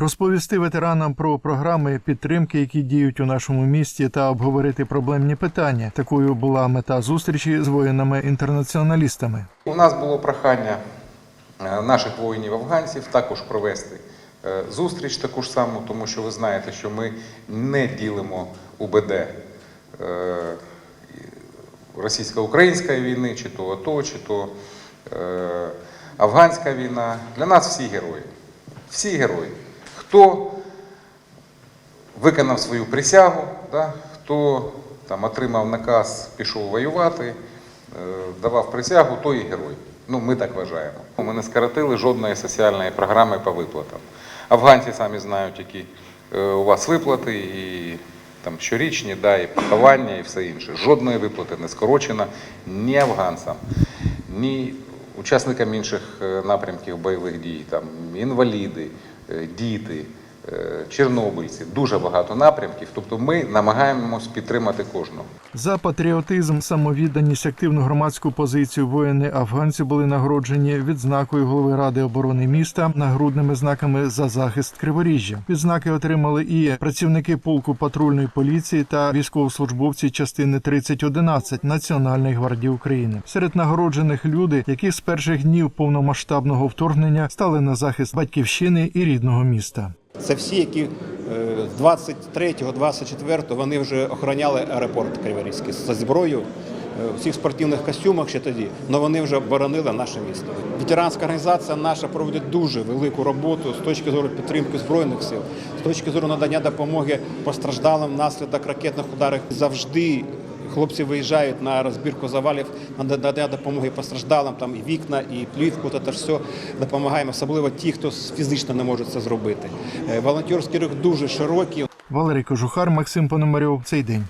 Розповісти ветеранам про програми підтримки, які діють у нашому місті, та обговорити проблемні питання. Такою була мета зустрічі з воїнами-інтернаціоналістами. У нас було прохання е, наших воїнів-афганців також провести е, зустріч таку ж саму, тому що ви знаєте, що ми не ділимо УБД е, російсько-української війни, чи то АТО, чи то афганська війна. Для нас всі герої. Всі герої. Хто виконав свою присягу, да, хто там отримав наказ, пішов воювати, е, давав присягу, той і герой. Ну, ми так вважаємо. Ми не скоротили жодної соціальної програми по виплатам. Афганці самі знають, які е, у вас виплати, і там щорічні, да, і поховання, і все інше. Жодної виплати не скорочено ні афганцям, ні учасникам інших е, напрямків бойових дій, там інваліди, діти, е, чорнобильці, дуже багато напрямків. Тобто ми намагаємось підтримати кожного. За патріотизм, самовідданість, активну громадську позицію воїни афганці були нагороджені відзнакою голови ради оборони міста, нагрудними знаками за захист Криворіжжя. Відзнаки отримали і працівники полку патрульної поліції та військовослужбовці частини 3011 Національної гвардії України. Серед нагороджених люди, які з перших днів повномасштабного вторгнення стали на захист батьківщини і рідного міста. Це всі, які е, з 23-го, 24-го вони вже охороняли аеропорт Криворізький зі зброєю е, у всіх спортивних костюмах ще тоді, але вони вже боронили наше місто. Ветеранська організація наша проводить дуже велику роботу з точки зору підтримки збройних сил, з точки зору надання допомоги постраждалим внаслідок ракетних ударів. Завжди хлопці виїжджають на розбірку завалів, на надання допомоги постраждалим, там і вікна, і плівку, та та все допомагаємо, особливо ті, хто фізично не може це зробити. Е, Волонтерський рух дуже широкий. Валерій Кожухар, Максим Пономарьов. Цей день.